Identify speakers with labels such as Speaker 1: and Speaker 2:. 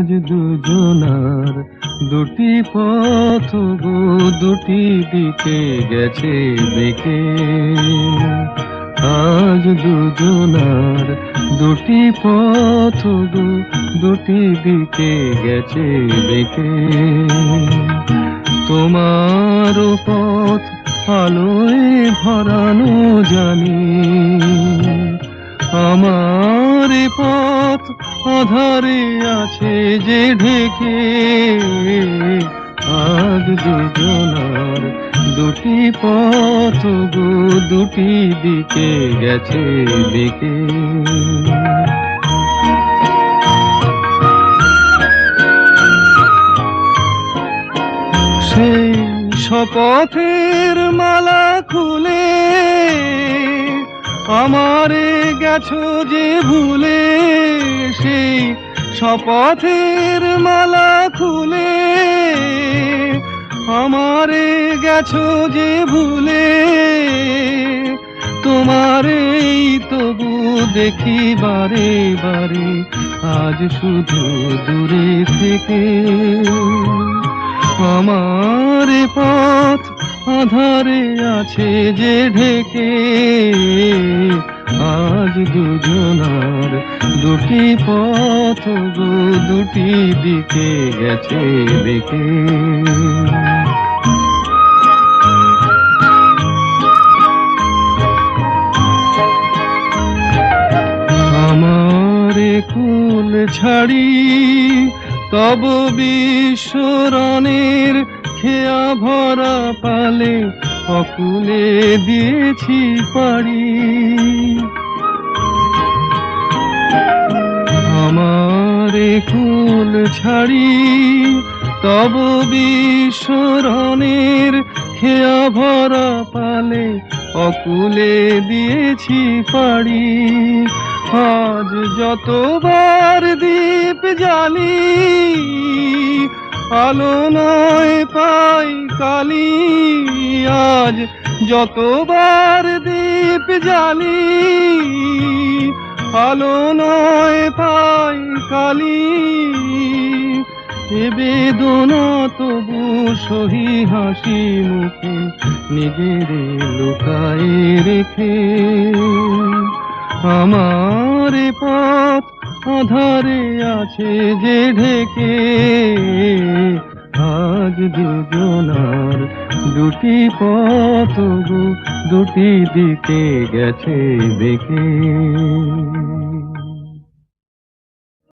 Speaker 1: আজ দুজনার দুটি পথ গো, দুটি দিকে গেছে বেঁকে আজ দুজনার দুটি পথ গো, দুটি দিকে গেছে বেঁকে তোমার পথ আলোয় ভরানো জানি, আমার পথ আধারে আছে যে ঢেকে। আজ দুজনার দুটি পথ গো, দুটি দিকে গেছে দিকে সেই শপথের মালা খুলে আমারে গেছো যে ভুলে সেই শপথের মালা খুলে। আমারে গেছো যে ভুলে, তোমারেই তবু দেখি বারে বারে, আজ শুধু দূরে থেকে। আমার পথ আধারে আছে যে ঢেকে, আজ দুজনার দুটি পথ গো, দুটি দিকে গেছে দেখে। আমারে ছাড়ি, তব বিশ্বরণের খেয়া ভরা পালে অকুলে দিয়েছি পারি। আমারে কুল ছাড়ি, তব বিশ্বরণের খেয়া ভরা পালে অকুলে দিয়েছি পারি। আজ যতবার দীপ জ্বালি আলো নয় পাই কালি, আজ যতবার দীপ জালি আলো নয় পাই কালি, এ বেদনা তবু সহি হাসি মুখে নিজের লুকায় রেখে। আমার পথ আধারে আছে যে ঢেকে। আজ দুজনার দুটি পথ দুটি দিকে গেছে দেখে